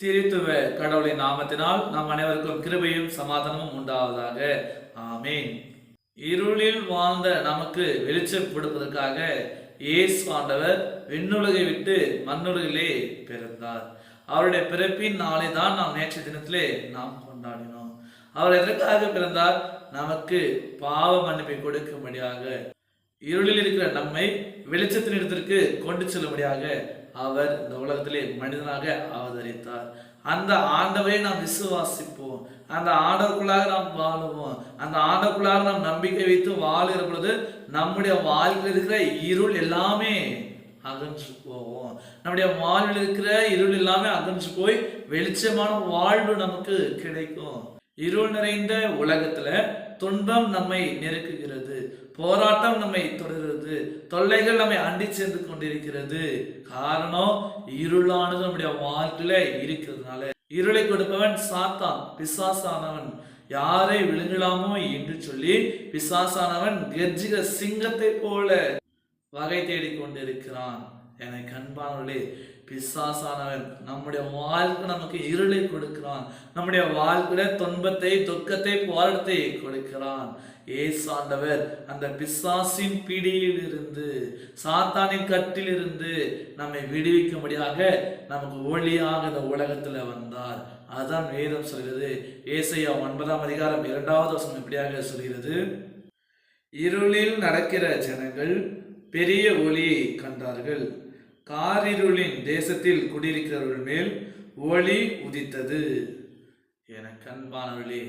திருத்துவ கடவுளின் நாமத்தினால் நாம் அனைவருக்கும் கிருபையும் சமாதானமும் உண்டாவதாக. ஆமேன். இருளில் வாழ்ந்த நமக்கு வெளிச்சம் கொடுப்பதற்காக இயேசு ஆண்டவர் விண்ணுலகை விட்டு மண்ணுலகிலே பிறந்தார். அவருடைய பிறப்பின் நாளை தான் நாம் நேற்று தினத்திலே நாம் கொண்டாடினோம். அவர் எதற்காக பிறந்தார்? நமக்கு பாவ மன்னிப்பை கொடுக்கும்படியாக. இருளில் இருக்கிற நம்மை வெளிச்சத்தின் இடத்திற்கு கொண்டு செல்லும்படியாக அவர் இந்த உலகத்திலே மனிதனாக அவதரித்தார். அந்த ஆண்டவரை நாம் விசுவாசிப்போம். அந்த ஆண்டவருக்குள்ளாக நாம் வாழுவோம். அந்த ஆண்டவருக்குள்ளாக நாம் நம்பிக்கை வைத்து வாழுகிற பொழுது நம்முடைய வாழ்வில் இருக்கிற இருள் எல்லாமே அகன்று போவோம் நம்முடைய வாழ்வில் இருக்கிற இருள் எல்லாமே அகன்று போய் வெளிச்சமான வாழ்வு நமக்கு கிடைக்கும். இருள் நிறைந்த உலகத்துல துன்பம் நம்மை நெருக்குகிறது. போராட்டம் நம்மை தொடர்கிறது. தொல்லைகள் நம்மை அண்டி சேர்ந்து கொண்டிருக்கிறது. காரணம் இருளானது நம்முடைய வாழ்க்கையில இருக்கிறதுனால. இருளை கொடுப்பவன் சாத்தான் பிசாசானவன். யாரை விழுங்கலாமோ என்று சொல்லி பிசாசானவன் கர்ஜிக சிங்கத்தை போல வகை தேடிக் கொண்டிருக்கிறான். எனக்கு அன்பானவர்களே பிசாசானவன். நம்முடைய வாழ்க்கை நமக்கு இருளை கொடுக்கிறான். நம்முடைய வாழ்க்கையில துன்பத்தை துக்கத்தை போராட்டத்தை கொடுக்கிறான். ஏசாண்டவர் அந்த பிசாசின் பிடியில் இருந்து சாத்தானின் கட்டில் இருந்து நம்மை விடுவிக்கும்படியாக நமக்கு ஒளியாக இந்த உலகத்துல வந்தார். அதான் வேதம் சொல்கிறது. ஏசையா ஒன்பதாம் அதிகாரம் இரண்டாவது வசனம் இப்படியாக சொல்கிறது. இருளில் நடக்கிற ஜனங்கள் பெரிய ஒளியை கண்டார்கள். காரிருளின் தேசத்தில் குடியிருக்கிறவர்கள் மேல் ஒளி உதித்தது. என கண்பானவர்களே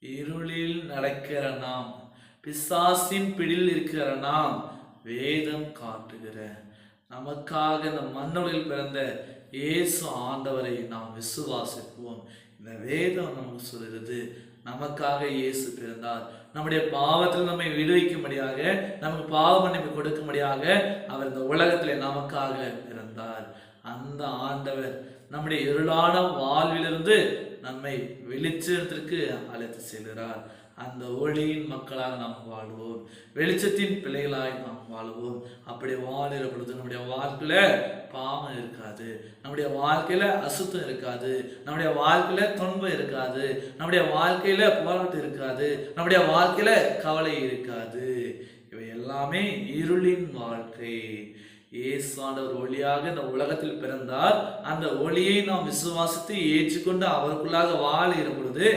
இருளில் நடக்கிற நாம் பிசாசின் பிடியில் இருக்கிற நாம் வேதம் காட்டுகிற நமக்காக இந்த மண்ணுலகில் பிறந்த இயேசு ஆண்டவரை நாம் விசுவாசிப்போம். இந்த வேதம் நமக்கு சொல்கிறது நமக்காக இயேசு பிறந்தார். நம்முடைய பாவத்தில் நம்மை விடுவிக்கும்படியாக நமக்கு பாவ மன்னிப்பு கொடுக்கும்படியாக அவர் இந்த உலகத்தில் நமக்காக பிறந்தார். அந்த ஆண்டவர் நம்முடைய இருளான வாழ்விலிருந்து நம்மை வெளிச்சத்திற்கு அழைத்து செல்கிறார். அந்த ஒளியின் மக்களாக நாம் வாழ்வோம். வெளிச்சத்தின் பிள்ளைகளாய் நாம் வாழ்வோம். அப்படி வாழுகிற பொழுது நம்முடைய வாழ்க்கையில பாவம் இருக்காது. நம்முடைய வாழ்க்கையில அசுத்தம் இருக்காது. நம்முடைய வாழ்க்கையில துன்பம் இருக்காது. நம்முடைய வாழ்க்கையில போராட்டம் இருக்காது. நம்முடைய வாழ்க்கையில கவலை இருக்காது. இவை எல்லாமே இருளின் வாழ்க்கை. இயேசுவானவர் ஒளியாக இந்த உலகத்தில் பிறந்தார். அந்த ஒளியை நாம் விசுவாசித்து ஏற்றுக்கொண்டு அவருக்குள்ளாக வாழுகிற பொழுது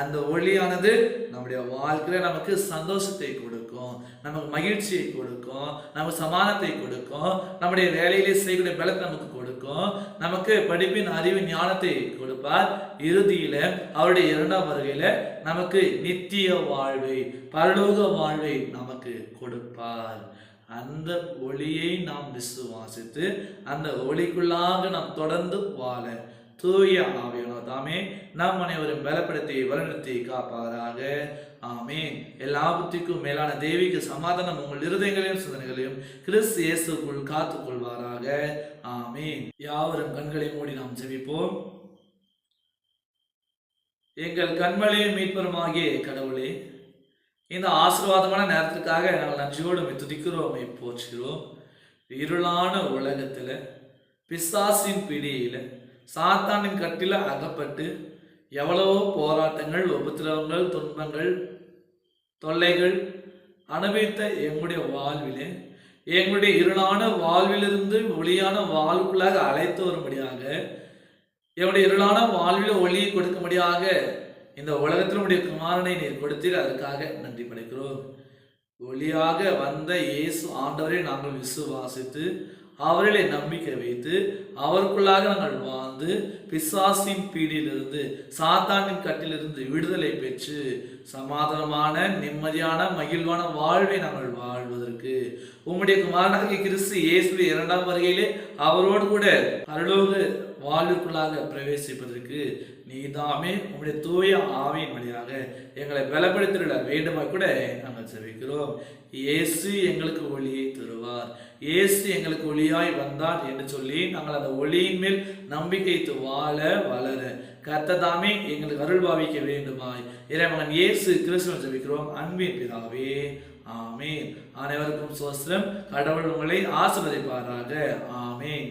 அந்த ஒளியானது நம்முடைய வாழ்க்கையில நமக்கு சந்தோஷத்தை கொடுக்கும். நமக்கு மகிழ்ச்சியை கொடுக்கும். நமக்கு சமானத்தை கொடுக்கும். நம்முடைய வேலையிலே செய்யக்கூடிய பலத்தை நமக்கு கொடுக்கும். நமக்கு படிப்பின் அறிவு ஞானத்தை கொடுப்பார். இறுதியில அவருடைய இரண்டாம் வருகையில நமக்கு நித்திய வாழ்வை பரலோக வாழ்வை நமக்கு கொடுப்பார். அந்த ஒளியை நாம் விசுவாசித்து அந்த ஒளிக்குள்ளாக நாம் தொடர்ந்து வாழ தூய ஆவியானோ தாமே நம் அனைவரும் பலப்படுத்தி வழிநடத்தி காப்பாராக. ஆமேன். எல்லா புத்திக்கும் மேலான தேவிக்கு சமாதானம் உங்கள் இருதயங்களையும் சிந்தனைகளையும் கிறிஸ்து இயேசுக்குள் காத்துக் கொள்வாராக ஆமேன். யாவரும் கண்களை மூடி நாம் ஜெபிப்போம். எங்கள் கண்மலையும் மீட்பருமாகிய கடவுளே இந்த ஆசீர்வாதமான நேரத்திற்காக நாங்கள் நன்றியோடு உம்மை துதிக்கிறோம் உம்மை போற்றுகிறோம். இருளான உலகத்தில் பிசாசின் பிடியில் சாத்தானின் கட்டில அகப்பட்டு எவ்வளவோ போராட்டங்கள் உபத்திரவங்கள் துன்பங்கள் தொல்லைகள் அனுபவித்த எங்களுடைய வாழ்விலே எங்களுடைய இருளான வாழ்விலிருந்து ஒளியான வாழ்வுக்குள்ளாக அழைத்து வரும்படியாக எங்களுடைய இருளான வாழ்வில் ஒளியை கொடுக்கும்படியாக இந்த உலகத்தில் உடைய குமாரனை நீர் கொடுத்தீர் அதற்காக நன்றி படைக்கிறோம். ஒளியாக வந்த இயேசு ஆண்டவரை நாங்கள் விசுவாசித்து அவர்களை நம்பிக்கை வைத்து அவருக்குள்ளாக நாங்கள் வாழ்ந்து பிசாசின் பீடியிலிருந்து சாத்தானின் கட்டிலிருந்து விடுதலை பெற்று சமாதானமான நிம்மதியான மகிழ்வான வாழ்வை நாங்கள் வாழ்வதற்கு. உம்முடைய குமாரனாகிய கிறிஸ்து இயேசுடைய இரண்டாம் வருகையிலே அவரோடு கூட அருளோடு வாழ்வுக்குள்ளாக பிரவேசிப்பதற்கு நீதாமே உங்களுடைய தூய ஆவியின் வழியாக எங்களை பலப்படுத்திட வேண்டுமாய் கூட நாங்கள் செவிக்கிறோம் இயேசு எங்களுக்கு ஒளியை தருவார். இயேசு எங்களுக்கு ஒளியாய் வந்தார் என்று சொல்லி நாங்கள் அந்த ஒளியின் மேல் நம்பிக்கைத்து வாழ வளர. கர்த்ததாமே எங்களுக்கு அருள் பாவிக்க வேண்டுமாய். இறைவன் இயேசு கிறிஸ்துவன் ஜபிக்கிறோம் அன்பின் பிதாவே ஆமேன். அனைவருக்கும் சோஸ்திரம். கடவுள் உங்களை ஆசிர்வதிப்பாராக. ஆமேன்.